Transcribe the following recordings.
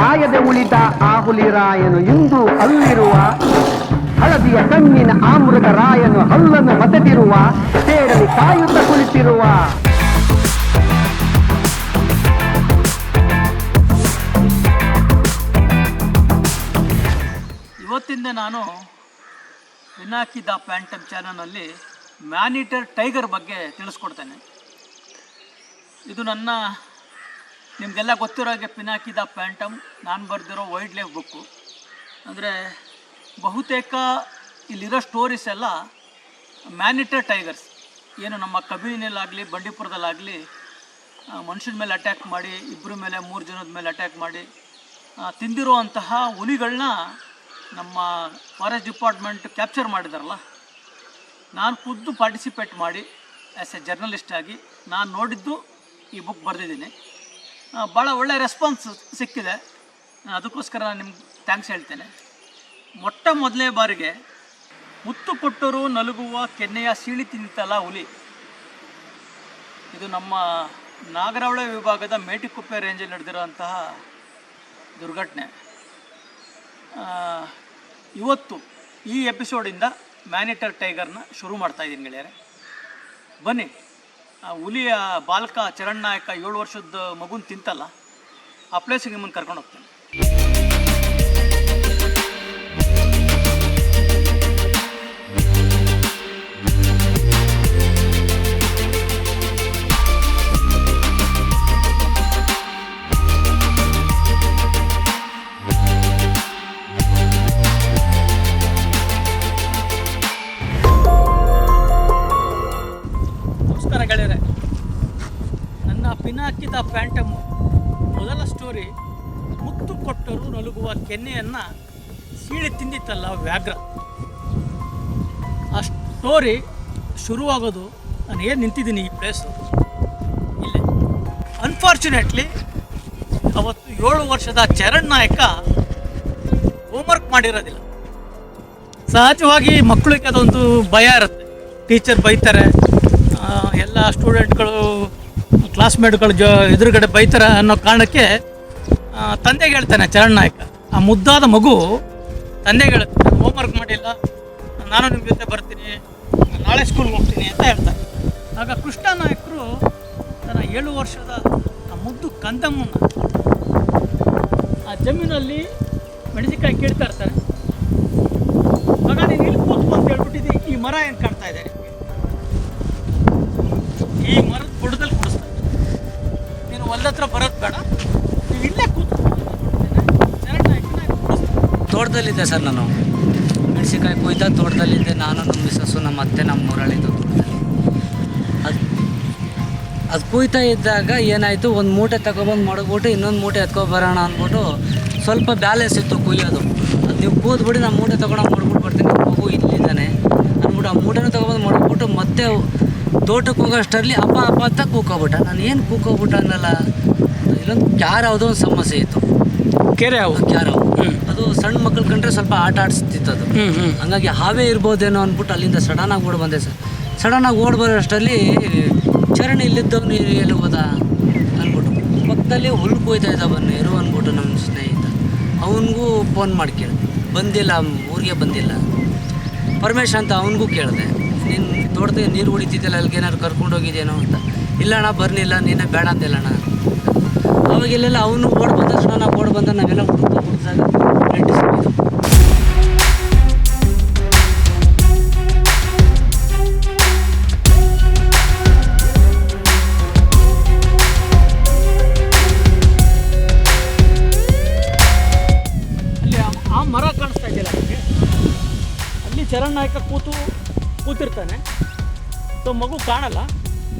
ಸಾಯದೆ ಉಳಿದ ಆ ಹುಲಿರಾಯನು ಇಂದು ಅಲ್ಲಿರುವ ಹಳದಿಯ ಕಣ್ಣಿನ ಆಮೃತ ರಾಯನು ಹಲ್ಲನ್ನು ಮತದಿರುವ ಸೇರಲಿ ಕಾಯುತ್ತ ಕುಳಿತಿರುವ. ಇವತ್ತಿಂದ ನಾನು ವಿನಾಕಿ ದ ಪ್ಯಾಂಟಮ್ ಚಾನಲ್ನಲ್ಲಿ ಮ್ಯಾನಿಟರ್ ಟೈಗರ್ ಬಗ್ಗೆ ತಿಳಿಸ್ಕೊಡ್ತೇನೆ. ಇದು ನನ್ನ ನಿಮಗೆಲ್ಲ ಗೊತ್ತಿರೋ ಹಾಗೆ ಪಿನಾಕಿದ ಪ್ಯಾಂಟಮ್, ನಾನು ಬರೆದಿರೋ ವೈಲ್ಡ್ ಲೈಫ್ ಬುಕ್ಕು. ಅಂದರೆ ಬಹುತೇಕ ಇಲ್ಲಿರೋ ಸ್ಟೋರೀಸ್ ಎಲ್ಲ ಮ್ಯಾನಿಟರ್ ಟೈಗರ್ಸ್. ಏನು ನಮ್ಮ ಕಬಿನಿಯಲ್ಲಾಗಲಿ ಬಂಡೀಪುರದಲ್ಲಾಗಲಿ ಮನುಷ್ಯನ ಮೇಲೆ ಅಟ್ಯಾಕ್ ಮಾಡಿ ಇಬ್ಬರ ಮೇಲೆ, ಮೂರು ಜನದ ಮೇಲೆ ಅಟ್ಯಾಕ್ ಮಾಡಿ ತಿಂದಿರುವಂತಹ ಹುಲಿಗಳನ್ನ ನಮ್ಮ ಫಾರೆಸ್ಟ್ ಡಿಪಾರ್ಟ್ಮೆಂಟ್ ಕ್ಯಾಪ್ಚರ್ ಮಾಡಿದಾರಲ್ಲ. ನಾನು ಖುದ್ದು ಪಾರ್ಟಿಸಿಪೇಟ್ ಮಾಡಿ ಆ್ಯಸ್ ಎ ಜರ್ನಲಿಸ್ಟ್ ಆಗಿ, ನಾನು ನೋಡಿದ್ದು ಈ ಬುಕ್ ಬರೆದಿದ್ದೀನಿ. ಭಾಳ ಒಳ್ಳೆಯ ರೆಸ್ಪಾನ್ಸ್ ಸಿಕ್ಕಿದೆ. ಅದಕ್ಕೋಸ್ಕರ ನಾನು ನಿಮ್ಗೆ ಥ್ಯಾಂಕ್ಸ್ ಹೇಳ್ತೇನೆ. ಮೊಟ್ಟ ಮೊದಲನೇ ಬಾರಿಗೆ ಮುತ್ತು ಕೊಟ್ಟರು ನಲುಗುವ ಕೆನ್ನೆಯ ಸೀಳಿ ತಿಂತಲ್ಲ ಹುಲಿ. ಇದು ನಮ್ಮ ನಾಗರಹೊಳೆ ವಿಭಾಗದ ಮೇಟಿಕುಪ್ಪೆ ರೇಂಜಲ್ಲಿ ನಡೆದಿರುವಂತಹ ದುರ್ಘಟನೆ. ಇವತ್ತು ಈ ಎಪಿಸೋಡಿಂದ ಮ್ಯಾನಿಟರ್ ಟೈಗರ್ನ ಶುರು ಮಾಡ್ತಾಯಿದ್ದೀನಿ ಗೆಳೆಯರೆ. ಬನ್ನಿ. ಹುಲಿಯ ಬಾಲಕ ಚರಣ್ ನಾಯಕ ಏಳು ವರ್ಷದ ಮಗುನ ತಿಂತಲ್ಲ ಆ ಪ್ಲೇಸಿಗೆ ನಿಮ್ಮನ್ನು ಕರ್ಕೊಂಡು ಹೋಗ್ತೇನೆ. ಪಿನಾಕಿದ ಫ್ಯಾಂಟಮ್ ಮೊದಲ ಸ್ಟೋರಿ ಮುತ್ತು ಕೊಟ್ಟರು ನಲುಗುವ ಕೆನ್ನೆಯನ್ನು ಸೀಳಿ ತಿಂದಿತ್ತಲ್ಲ ವ್ಯಾಘ್ರ. ಆ ಸ್ಟೋರಿ ಶುರುವಾಗೋದು ನಾನು ಏನು ನಿಂತಿದ್ದೀನಿ ಈ ಪ್ಲೇಸು ಇಲ್ಲಿ. ಅನ್ಫಾರ್ಚುನೇಟ್ಲಿ ಅವತ್ತು ಏಳು ವರ್ಷದ ಚರಣ್ ನಾಯಕ ಹೋಮ್ವರ್ಕ್ ಮಾಡಿರೋದಿಲ್ಲ. ಸಹಜವಾಗಿ ಮಕ್ಕಳಿಗೆ ಅದೊಂದು ಭಯ ಇರುತ್ತೆ. ಟೀಚರ್ ಬೈತಾರೆ. ಎಲ್ಲ ಸ್ಟೂಡೆಂಟ್ಗಳು ಕ್ಲಾಸ್ಮೇಟ್ಗಳು ಜೊ ಎದುರುಗಡೆ ಬೈತಾರೆ ಅನ್ನೋ ಕಾರಣಕ್ಕೆ ತಂದೆ ಹೇಳ್ತಾನೆ ಚರಣ್ ನಾಯಕ, ಆ ಮುದ್ದಾದ ಮಗು ತಂದೆಗೆ ಹೇಳುತ್ತೆ, ನಾನು ಹೋಮ್ವರ್ಕ್ ಮಾಡಿಲ್ಲ, ನಾನು ನಿಮ್ಮ ಜೊತೆ ಬರ್ತೀನಿ, ನಾಳೆ ಸ್ಕೂಲ್ಗೆ ಹೋಗ್ತೀನಿ ಅಂತ ಹೇಳ್ತಾರೆ ಆಗ ಕೃಷ್ಣ ನಾಯಕರು ತನ್ನ ಏಳು ವರ್ಷದ ಆ ಮುದ್ದು ಕಂದಮ್ಮನ ಆ ಜಮೀನಲ್ಲಿ ಮೆಣಸಿನ್ಕಾಯಿ ಕೇಳ್ತಾ ಇರ್ತಾರೆ ಮಗ ನೀನು ಇಲ್ಲಿ ಕೂತ್ಕೊ ಅಂತ ಹೇಳ್ಬಿಟ್ಟಿದ್ದಿ, ಈ ಮರ ಏನು ಕಾಣ್ತಾ ಇದೆ ಈ ಮರದ ಬುಡದಲ್ಲಿ ಕುಡಿಸ್ತಾ ಇದ್ದೀನಿ. ನೀನು ಹೊಲ್ದ ಹತ್ರ ಬರೋದು ಬೇಡ. ನೀವು ಇಲ್ಲೇ ಕೂತು ತೋಟದಲ್ಲಿದ್ದೆ ಸರ್ ನಾನು. ಮೆಣಸಿನ್ಕಾಯಿ ಕೊಯ್ದ ತೋಟದಲ್ಲಿದ್ದೆ. ನಾನು, ನಮ್ಮ ಮಿಸಸ್ಸು ನಮ್ಮ ಅತ್ತೆ, ನಮ್ಮ ಊರಳಿದ್ದು ಅದು ಅದು ಕುಯ್ತಾ ಇದ್ದಾಗ ಏನಾಯಿತು? ಒಂದು ಮೂಟೆ ತಗೊಬಂದು ಮಡಗ್ಬಿಟ್ಟು ಇನ್ನೊಂದು ಮೂಟೆ ಎತ್ಕೊಬರೋಣ ಅಂದ್ಬಿಟ್ಟು ಸ್ವಲ್ಪ ಬ್ಯಾಲೆನ್ಸ್ ಇತ್ತು ಕುಯ್ಯೋದು. ಅದು ನೀವು ಕೂದ್ಬಿಡಿ ನಾನು ಮೂಟೆ ತೊಗೊಂಡು ಮಾಡ್ಬಿಟ್ಟು ಬರ್ತೀನಿ. ಮಗು ಇಲ್ಲಿದ್ದಾನೆ. ಅಂದ್ಬಿಟ್ಟು ಆ ಮೂಟೆನೂ ತೊಗೊಬಂದು ಮಡಗ್ಬಿಟ್ಟು ಮತ್ತೆ ತೋಟಕ್ಕೆ ಹೋಗೋಷ್ಟರಲ್ಲಿ ಅಪ್ಪ ಅಪ್ಪ ಅಂತ ಕೂಕೋಬಿಟ್ಟ. ನಾನು ಏನು ಕೂಕೋಬಿಟ್ಟ ಅನ್ನಲ್ಲ. ಇಲ್ಲೊಂದು ಕ್ಯಾರ ಯಾವುದೋ ಒಂದು ಸಮಸ್ಯೆ ಇತ್ತು. ಕೆರೆ ಅವು ಕ್ಯಾರವು ಅದು ಸಣ್ಣ ಮಕ್ಕಳು ಕಂಡ್ರೆ ಸ್ವಲ್ಪ ಆಟ ಆಡಿಸ್ತಿತ್ತು ಅದು. ಹಂಗಾಗಿ ಹಾವೇ ಇರ್ಬೋದೇನೋ ಅಂದ್ಬಿಟ್ಟು ಅಲ್ಲಿಂದ ಸಡನ್ ಆಗಿ ಓಡ್ ಬಂದೆ ಸರ್. ಸಡನ್ನಾಗಿ ಆಗಿ ಬರೋ ಅಷ್ಟರಲ್ಲಿ ಚರಣ್ ಇಲ್ಲಿದ್ದವನು ಎಲ್ಲಿ ಹೋದ ಅಂದ್ಬಿಟ್ಟು ಪಕ್ಕದಲ್ಲಿ ಹುಲ್ಲು ಕೊಯ್ತಾ ಇದ್ದ ನೀರು ಅಂದ್ಬಿಟ್ಟು ನಮ್ಮ ಸ್ನೇಹಿತ. ಅವನಿಗೂ ಫೋನ್ ಮಾಡಿ ಕೇಳಿದೆ. ಬಂದಿಲ್ಲ ಊರಿಗೆ ಬಂದಿಲ್ಲ. ಪರಮೇಶ್ ಅಂತ ಅವನಿಗೂ ಕೇಳಿದೆ. ನೀನು ತೋಟದ ನೀರು ಉಳಿತಿದ್ದಲ್ಲ ಅಲ್ಲಿಗೆ ಏನಾದ್ರು ಕರ್ಕೊಂಡು ಹೋಗಿದ್ದೇನೋ ಅಂತ. ಇಲ್ಲ ಅಣ್ಣ ಬರ್ನಿಲ್ಲ ನೀನೇ ಬೇಡ ಅಂದಿಲ್ಲ ಅಣ್ಣ. ಅವಾಗ ಇಲ್ಲೆಲ್ಲ ಅವನು ಓಡ್ ಬಂದ ತಕ್ಷಣ ಓಡ್ ಬಂದ ನಾವೆಲ್ಲ ಆ- ಮರ ಕಾಣಿಸ್ತಾ ಅಲ್ಲಿ ಚರಣ್ ನಾಯಕ ಕೂತು ಕೂತಿರ್ತಾನೆ. ಸೊ ಮಗು ಕಾಣಲ್ಲ.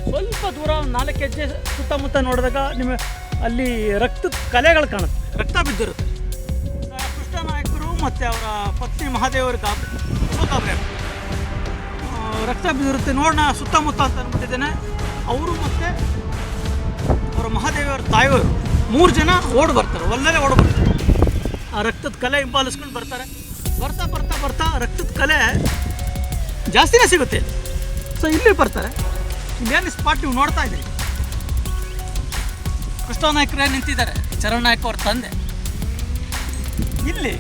ಸ್ವಲ್ಪ ದೂರ ಒಂದು ನಾಲ್ಕು ಹೆಜ್ಜೆ ಸುತ್ತಮುತ್ತ ನೋಡಿದಾಗ ನಿಮಗೆ ಅಲ್ಲಿ ರಕ್ತದ ಕಲೆಗಳು ಕಾಣುತ್ತೆ. ರಕ್ತ ಬಿದ್ದಿರುತ್ತೆ. ನಾಯಕರು ಮತ್ತು ಅವರ ಪತ್ನಿ ಮಹಾದೇವರ ಗಾಬರಿ ತುಂಬ ಗಾಬರಿ ಆಗ್ತಾರೆ. ಆ, ರಕ್ತ ಬಿದ್ದಿರುತ್ತೆ. ನೋಡೋಣ ಸುತ್ತಮುತ್ತ ಅಂತ ಅಂದ್ಬಿಟ್ಟಿದ್ದೇನೆ. ಅವರು ಮತ್ತು ಅವರ ಮಹಾದೇವಿಯವರ ತಾಯಿಯವರು ಮೂರು ಜನ ಓಡ್ ಬರ್ತಾರೆ. ಒಲ್ಲೇ ಓಡ್ ಬರ್ತಾರೆ. ಆ ರಕ್ತದ ಕಲೆ ಹಿಂಬಾಲಿಸ್ಕೊಂಡು ಬರ್ತಾರೆ. ಬರ್ತಾ ಬರ್ತಾ ಬರ್ತಾ ರಕ್ತದ ಕಲೆ ಜಾಸ್ತಿನೇ ಸಿಗುತ್ತೆ. ಸೊ ಇಲ್ಲಿ ಬರ್ತಾರೆ. ಇಲ್ಲೇನು ಸ್ಪಾಟ್ ನೀವು ನೋಡ್ತಾ ಇದ್ದೀರಿ? ಕೃಷ್ಣ ನಾಯ್ಕರೇ ನಿಂತಿದ್ದಾರೆ? ಚರಣ್ ನಾಯ್ಕ ಅವ್ರ ತಂದೆ. ಇಲ್ಲಿ,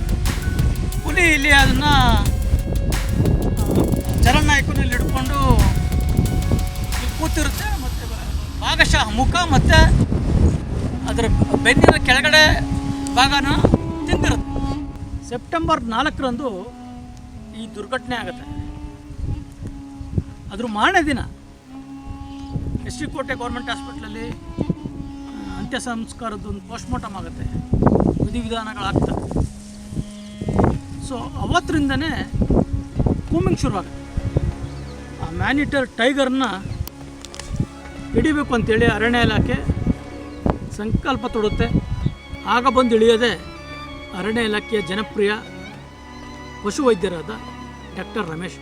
ಹುಲಿ ಇಲ್ಲಿ ಅದನ್ನು ಚರಣ್ ನಾಯ್ಕನ ಇಲ್ಲಿ ಹಿಡ್ಕೊಂಡು ಕೂತಿರುತ್ತೆ ಮತ್ತು ಭಾಗಶಃ ಮುಖ ಮತ್ತು ಅದರ ಬೆನ್ನಿನ ಕೆಳಗಡೆ ಭಾಗನ ತಿಂದಿರುತ್ತೆ. ಸೆಪ್ಟೆಂಬರ್ ನಾಲ್ಕರಂದು ಈ ದುರ್ಘಟನೆ ಆಗುತ್ತೆ. ಅದ್ರ ಮಾರನೇ ದಿನ ಎಸ್ ಟಿ ಕೋಟೆ ಗೌರ್ಮೆಂಟ್ ಹಾಸ್ಪಿಟ್ಲಲ್ಲಿ ಅಂತ್ಯ ಒಂದು ಪೋಸ್ಟ್ಮಾರ್ಟಮ್ ಆಗುತ್ತೆ. ವಿಧಿವಿಧಾನಗಳಾಗ್ತವೆ ಸೊ ಅವತ್ತರಿಂದನೇ ಕೂಮಿಂಗ್ ಶುರುವಾಗುತ್ತೆ. ಆ ಮ್ಯಾನಿಟರ್ ಟೈಗರ್ನ ಹಿಡಿಬೇಕು ಅಂತೇಳಿ ಅರಣ್ಯ ಇಲಾಖೆ ಸಂಕಲ್ಪ ತೊಡುತ್ತೆ. ಆಗ ಬಂದು ಇಳಿಯೋದೆ ಅರಣ್ಯ ಇಲಾಖೆಯ ಜನಪ್ರಿಯ ಪಶುವೈದ್ಯರಾದ ಡಾಕ್ಟರ್ ರಮೇಶ್.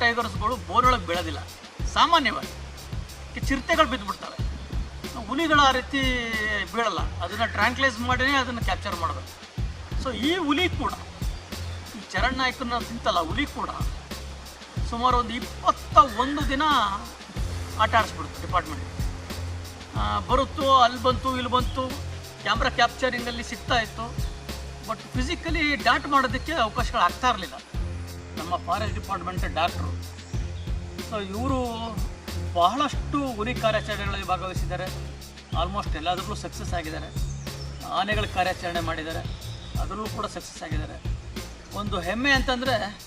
ಟೈಗರ್ಸ್ಗಳು ಬೋರೊಳಗೆ ಬೆಳೆದಿಲ್ಲ. ಸಾಮಾನ್ಯವಾಗಿ ಚಿರತೆಗಳು ಬಿದ್ದುಬಿಡ್ತವೆ. ಹುಲಿಗಳು ಆ ರೀತಿ ಬೀಳಲ್ಲ. ಅದನ್ನು ಟ್ರ್ಯಾಂಕ್ಲೈಸ್ ಮಾಡಿನೇ ಅದನ್ನು ಕ್ಯಾಪ್ಚರ್ ಮಾಡಬೇಕು. ಸೊ ಈ ಹುಲಿ ಕೂಡ, ಈ ಚರಣ್ ನಾಯಕನ ತಿಂತಲ್ಲ ಹುಲಿ ಕೂಡ ಸುಮಾರು ಒಂದು ಇಪ್ಪತ್ತ ಒಂದು ದಿನ ಆಟ ಆಡಿಸ್ಬಿಡ್ತು ಡಿಪಾರ್ಟ್ಮೆಂಟ್ ಬರುತ್ತೋ, ಅಲ್ಲಿ ಬಂತು, ಇಲ್ಲಿ ಬಂತು ಕ್ಯಾಮ್ರಾ ಕ್ಯಾಪ್ಚರಿಂಗಲ್ಲಿ ಸಿಗ್ತಾ ಇತ್ತು. ಬಟ್ ಫಿಸಿಕಲಿ ಡಾಟ್ ಮಾಡೋದಕ್ಕೆ ಅವಕಾಶಗಳು ಆಗ್ತಾ ಇರಲಿಲ್ಲ. ನಮ್ಮ ಫಾರೆಸ್ಟ್ ಡಿಪಾರ್ಟ್ಮೆಂಟ್ ಡಾಕ್ಟ್ರು. ಸೊ, ಇವರು ಬಹಳಷ್ಟು ಹುಲಿ ಕಾರ್ಯಾಚರಣೆಗಳಲ್ಲಿ ಭಾಗವಹಿಸಿದ್ದಾರೆ. ಆಲ್ಮೋಸ್ಟ್ ಎಲ್ಲದರಲ್ಲೂ ಸಕ್ಸಸ್ ಆಗಿದ್ದಾರೆ. ಆನೆಗಳ ಕಾರ್ಯಾಚರಣೆ ಮಾಡಿದ್ದಾರೆ. ಅದರಲ್ಲೂ ಕೂಡ ಸಕ್ಸಸ್ ಆಗಿದ್ದಾರೆ. ಒಂದು ಹೆಮ್ಮೆ ಅಂತಂದರೆ,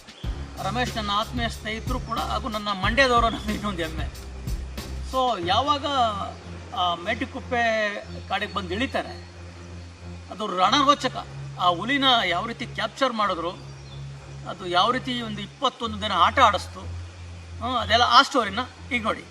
ರಮೇಶ್ ನನ್ನ ಆತ್ಮೀಯ ಸ್ನೇಹಿತರು ಕೂಡ ಹಾಗೂ ನನ್ನ ಮಂಡ್ಯದವರು ನನ್ನ ಇನ್ನೊಂದು ಹೆಮ್ಮೆ. ಸೊ, ಯಾವಾಗ ಆ ಮೇಟಿಕುಪ್ಪೆ ಕಾಡಿಗೆ ಬಂದು ಇಳಿತಾರೆ, ಅದು ರಣರೋಚಕ. ಆ ಹುಲಿನ ಯಾವ ರೀತಿ ಕ್ಯಾಪ್ಚರ್ ಮಾಡಿದ್ರು ಅದು ಯಾವ ರೀತಿ ಒಂದು ಇಪ್ಪತ್ತೊಂದು ದಿನ ಆಟ ಆಡಿಸ್ತು ಅದೆಲ್ಲ ಆ ಸ್ಟೋರಿನ ಈಗ ನೋಡಿ.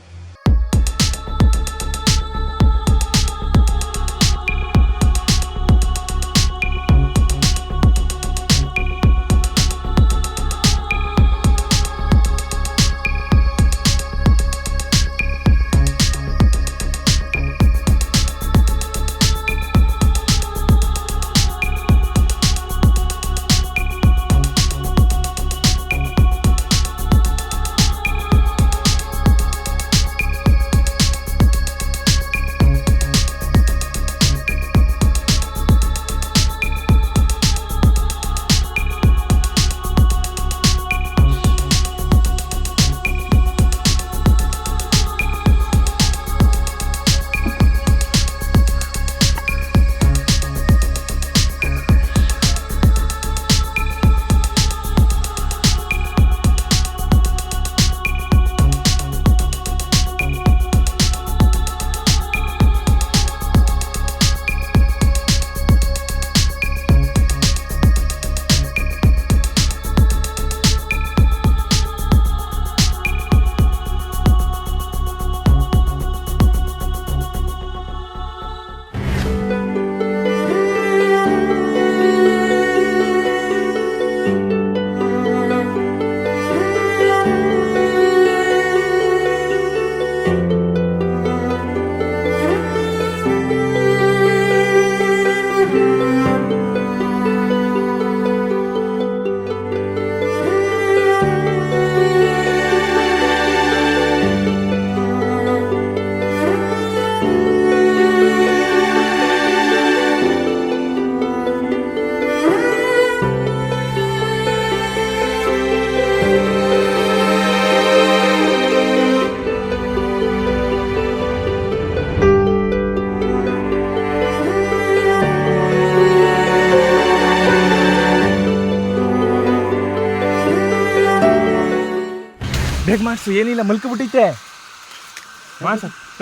ಮಾಡಿಸು ಏನಿಲ್ಲ ಮಲ್ಕೊಬಿಟ್ಟೈತೆ.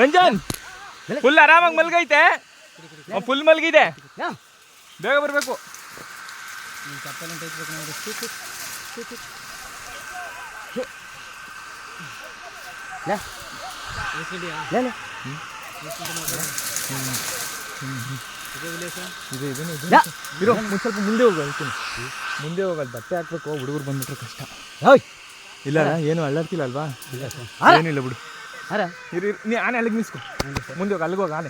ರಂಜನ್ ಫುಲ್ ಆರಾಮಾಗಿ ಮಲ್ಗೈತೆ. ಫುಲ್ ಮಲ್ಗಿದೆ. ಬೇಗ ಬರಬೇಕು. ಇರೋ ಸ್ವಲ್ಪ ಮುಂದೆ ಹೋಗಿ ಮುಂದೆ ಹೋಗಲ್ಲ ಬಟ್ಟೆ ಹಾಕ್ಬೇಕು ಹುಡುಗರು ಬಂದ್ಬಿಟ್ರೆ ಕಷ್ಟ. ಇಲ್ಲ ಏನು ಅಳ್ಳಾಡ್ತಿಲ್ಲ ಅಲ್ವಾ? ಏನಿಲ್ಲ ಬಿಡು. ಅರ? ಇರಿ ನೀ ಆನೆ ಅಲ್ಲಿಗೆ ನಿಲ್ಸ್ಕೊ. ಮುಂದೆ ಹೋಗಿ ಅಲ್ಲಿಗೆ ಹೋಗಿ ಆನೆ.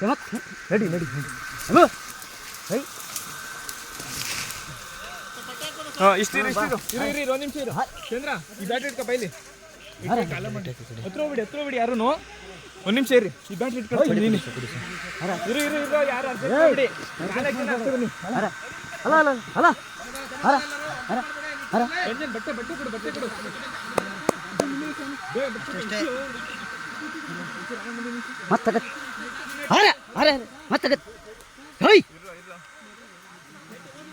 ನಡಿ ನಡಿ ನಡಿ. ಹಾಂ ಇಷ್ಟು ಇರು ಇರು. ಇರು ಇರಿ ಒಂದು ನಿಮಿಷ ಇರು. ಚಂದ್ರ ಈ ಬ್ಯಾಟ್ರಿ ಇಟ್ಕೊ ಬೈಲಿ ಹತ್ರ ಹೋಗ್ಬಿಡಿ ಹತ್ರ ಹೋಗ್ಬಿಡಿ ಯಾರು ಒಂದು ನಿಮಿಷ ಇರಿ. ಈ ಬ್ಯಾಟ್ರಿ ಇಟ್ಕೊಂಡು ನೀನು ಇರು ಇರು ಇರು ಯಾರು ಅರ್ಜೆಂಟ್ ಬಿಡಿ ಅಲ್ಲ ಅಲ್ಲ ಅಲ್ಲ ಅರ ಬಟ್ಟೆ ಬಟ್ಟೆ ಕೊಡು ಬಟ್ಟೆ ಕೊಡು. ಬೇಗ ಬಟ್ಟೆ ಕೊಡು. ಮತ್ತಗತ್ ಹಾರ ಹಾರ ಮತ್ತಗತ್ ಹೋಯ್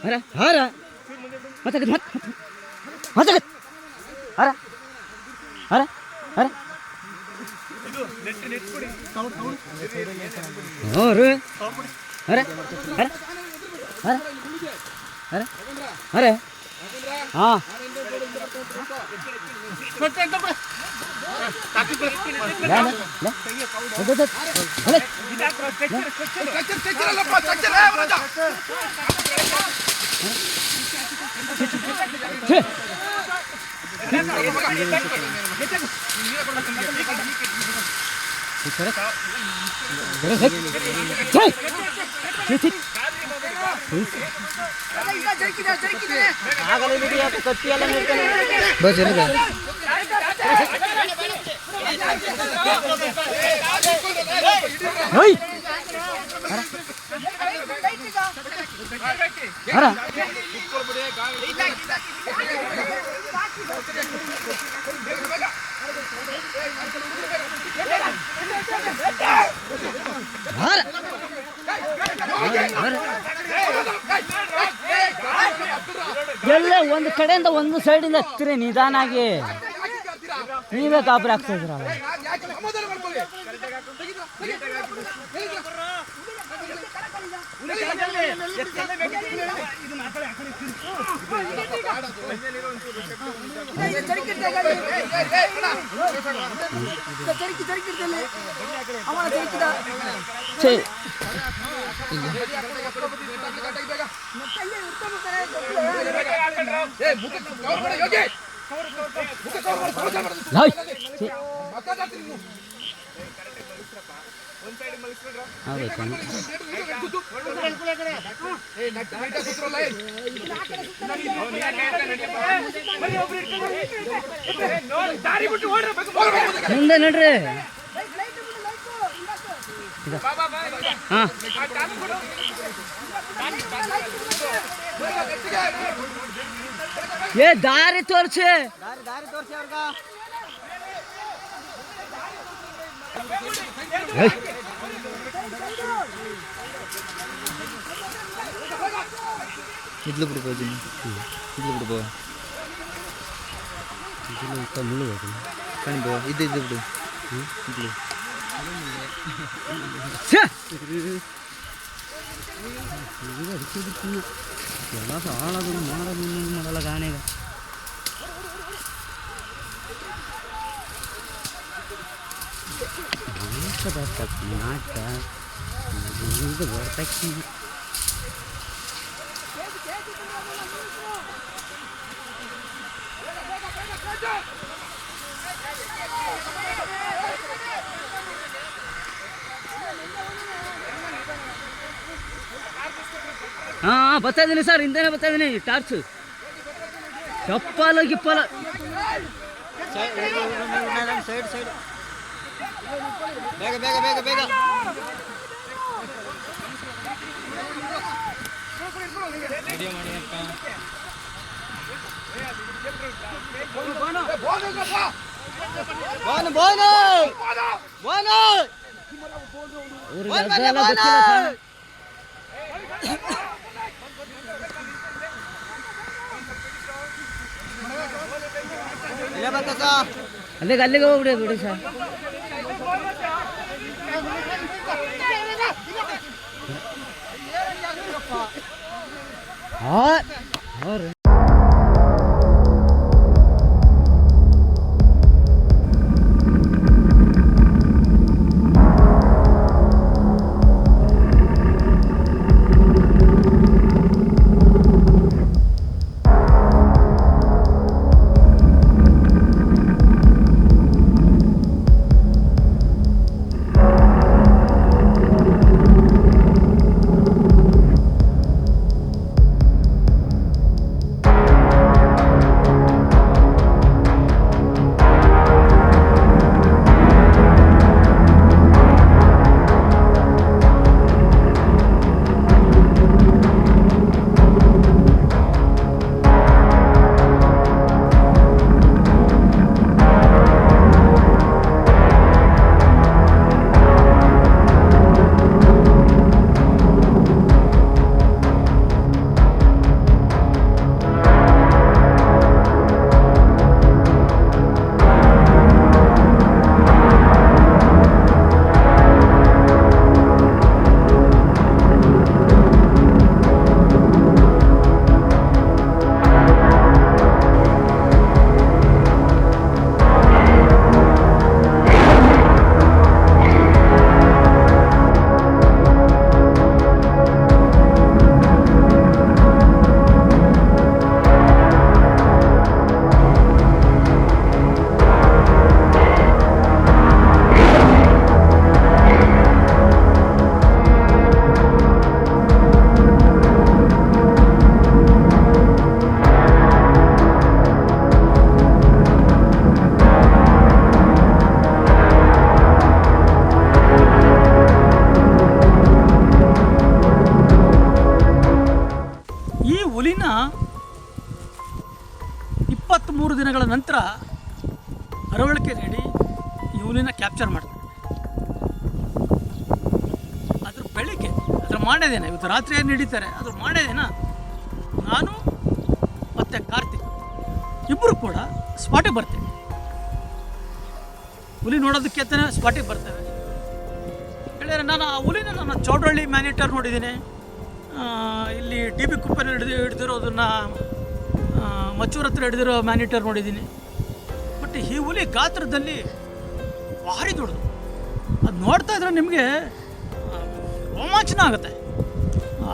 ಹಾರ ಹಾರ ಮತ್ತಗತ್ ಮತ್ ಮತ್ತೆ ಹಾರ ಹಾರ ಹಾರ ಹೋರು ಹಾರ ಹಾರ ಅರೆ ಹಾರ ಹಾರ ಹಾಂ ಬಸ್ ಎಲ್ಲಿದೆ ಹೋಯ್ ಹರ ಹರ ಎಲ್ಲ ಒಂದು ಕಡೆಯಿಂದ ಒಂದು ಸೈಡಿಂದ ಹತ್ತಿರಿ ನಿಧಾನಾಗಿ. ನೀವೇ ಗಾಬರಿ ಆಗ್ತಾ ಇದ್ರಲ್ಲ ಛೇ ಹಾಯ್ ಛೇ. ಹೌದಾ ಮುಂದೆ ನಡ್ರಿ. ಹಾ. ಏ ದಾರಿ ತೋರ್ಸಿ. ಏಯ್. ಇದ್ಲು ಬಿಡ್ಬೋದು ಇದ್ಲು ಬಿಡ್ಬೋ ಕಣ್ಬೋ ಇದು ಇದು ಬಿಡು ಇದ್ಲು ಛೇ! ಎಲ್ಲ ಹಾಳಾದ್ರು ಮಾಡೋದು ಇನ್ನೊಂದು ಮಾಡಲ್ಲ ಗಾಣಿಗ ನಾಟ ಇದು ಬರ್ತಕ್ಕಿ ಹಾ ಬರ್ತಾ ಇದ್ದೀನಿ ಸರ್ ಹಿಂದೆನೇ ಬರ್ತಾ ಇದ್ದೀನಿ ಟಾರ್ಚ್ ಚಪ್ಪಲು ಗಿಪ್ಪಲು ಸೈಡ್ ಸೈಡ್ ಬೇಗ ಬೇಗ ಬೇಗ ಬೇಗ ಬೋನು ಬೋನು ಬೋನು ಇವ್ರಿಗೆ ಅದೆಲ್ಲ ಗೊತ್ತಿಲ್ಲ ಸರ್ ಇಲ್ಲೇ ಬಂತ ಸಾ ಅಲ್ಲಿಗೆ ಅಲ್ಲಿಗೆ ಹೋಗ್ಬಿಡಿ ಬಿಡಿ ಸರ್ ಹಾಂ ಇಪ್ಪತ್ತ್ಮೂರು ಮಾಡೇದೇನ ಇವತ್ತು ರಾತ್ರಿ ಏನು ನಡೀತಾರೆ? ಅದು ಮಾಡೇದೇನ ನಾನು ಮತ್ತು ಕಾರ್ತಿಕ್ ಇಬ್ಬರು ಕೂಡ ಸ್ಪಾಟಿಗೆ ಬರ್ತೇವೆ. ಹುಲಿ ನೋಡೋದಕ್ಕೆ ಅಂತಲೇ ಸ್ಪಾಟಿಗೆ ಬರ್ತೇವೆ. ಹೇಳಿದ್ರೆ ನಾನು ಆ ಹುಲಿನ ನಾನು ಚೌಡಳ್ಳಿ ಮ್ಯಾನೇಟರ್ ನೋಡಿದ್ದೀನಿ. ಇಲ್ಲಿ ಡಿ ಬಿ ಕುಪ್ಪೆನ ಹಿಡಿದು ಹಿಡಿದಿರೋದನ್ನು ಮಚ್ಚೂರ್ ಹತ್ರ ಹಿಡಿದಿರೋ ಮ್ಯಾನೇಟರ್ ನೋಡಿದ್ದೀನಿ. ಬಟ್ ಈ ಹುಲಿ ಗಾತ್ರದಲ್ಲಿ ಭಾರಿ ದೊಡ್ಡದು. ಅದು ನೋಡ್ತಾ ಇದ್ರೆ ನಿಮಗೆ ರೋಮಾಂಚನ ಆಗುತ್ತೆ.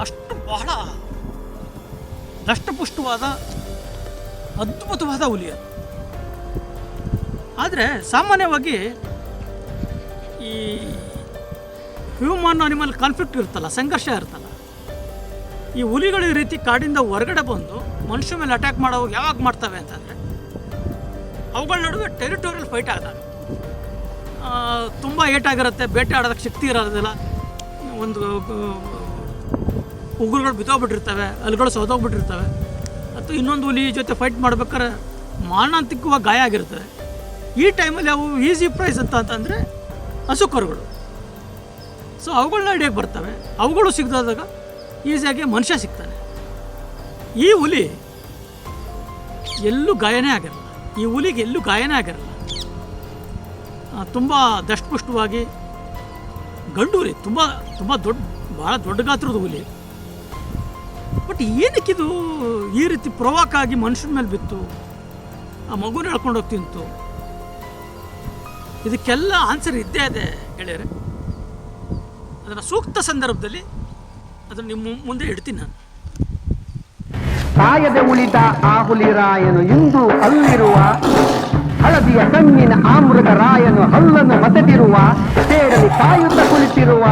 ಅಷ್ಟು ಬಹಳ ದಷ್ಟಪುಷ್ಟವಾದ ಅದ್ಭುತವಾದ ಹುಲಿ ಅದು. ಆದರೆ ಸಾಮಾನ್ಯವಾಗಿ ಈ ಹ್ಯೂಮನ್ ಅನಿಮಲ್ ಕಾನ್ಫ್ಲಿಕ್ಟ್ ಇರುತ್ತಲ್ಲ, ಸಂಘರ್ಷ ಇರ್ತಲ್ಲ ಈ ಹುಲಿಗಳು ಈ ರೀತಿ ಕಾಡಿಂದ ಹೊರಗಡೆ ಬಂದು ಮನುಷ್ಯ ಮೇಲೆ ಅಟ್ಯಾಕ್ ಮಾಡೋವಾಗ ಯಾವಾಗ ಮಾಡ್ತವೆ ಅಂತಂದರೆ, ಅವುಗಳ ನಡುವೆ ಟೆರಿಟೋರಿಯಲ್ ಫೈಟ್ ಆದಾಗ ತುಂಬ ಏಟಾಗಿರುತ್ತೆ, ಬೇಟೆ ಆಡೋದಕ್ಕೆ ಶಕ್ತಿ ಇರೋದಿಲ್ಲ, ಒಂದು ಉಗುರುಗಳು ಬಿತ್ತೋಗ್ಬಿಟ್ಟಿರ್ತವೆ ಅಲ್ಗಳು ಸೋತೋಗ್ಬಿಟ್ಟಿರ್ತವೆ. ಅಥವಾ ಇನ್ನೊಂದು ಹುಲಿ ಜೊತೆ ಫೈಟ್ ಮಾಡ್ಬೇಕಾದ್ರೆ ಮಾರಣಾಂತಿಕವಾಗಿ ಗಾಯ ಆಗಿರ್ತದೆ. ಈ ಟೈಮಲ್ಲಿ ಅವು ಈಸಿ ಪ್ರೈಸ್ ಅಂತ ಅಂತಂದರೆ ಹಸುಕರುಗಳು. ಸೊ ಅವುಗಳನ್ನ ಹಿಡಿಯೋಕ್ಕೆ ಬರ್ತವೆ. ಅವುಗಳು ಸಿಗದಾದಾಗ ಈಸಿಯಾಗಿ ಮನುಷ್ಯ ಸಿಗ್ತಾನೆ. ಈ ಹುಲಿ ಎಲ್ಲೂ ಗಾಯನೇ ಆಗಿರಲ್ಲ. ಈ ಹುಲಿಗೆ ಎಲ್ಲೂ ಗಾಯನೇ ಆಗಿರಲ್ಲ. ತುಂಬ ದಷ್ಟಪುಷ್ಟವಾಗಿ ಗಂಡು ಹುಲಿ ತುಂಬ ತುಂಬ ದೊಡ್ಡ ಭಾಳ ದೊಡ್ಡ ಗಾತ್ರದ ಹುಲಿ. ಬಟ್ ಏನಕ್ಕಿದು ಈ ರೀತಿ ಪ್ರವಾಕ ಆಗಿ ಮನುಷ್ಯನ ಮೇಲೆ ಬಿತ್ತು? ಆ ಮಗುನ ಹೇಳ್ಕೊಂಡೋಗಿ ತಿಂತು. ಇದಕ್ಕೆಲ್ಲ ಆನ್ಸರ್ ಇದ್ದೇ ಇದೆ, ಗೆಳೆಯರೆ. ಅದನ್ನು ಸೂಕ್ತ ಸಂದರ್ಭದಲ್ಲಿ ಅದನ್ನು ನಿಮ್ಮ ಮುಂದೆ ಇಡ್ತೀನಿ ನಾನು. ಕಾಯದೆ ಉಳಿದ ಆ ಹುಲಿರಾಯನು ಇಂದು ಅಲ್ಲಿರುವ ಹಳದಿಯ ಕಣ್ಣಿನ ಆಮೃತ ರಾಯನು ಹಲ್ಲನ್ನು ಮತದಿರುವ ಸೇರಲಿ ಕಾಯುತ್ತ ಕುಳಿತಿರುವ.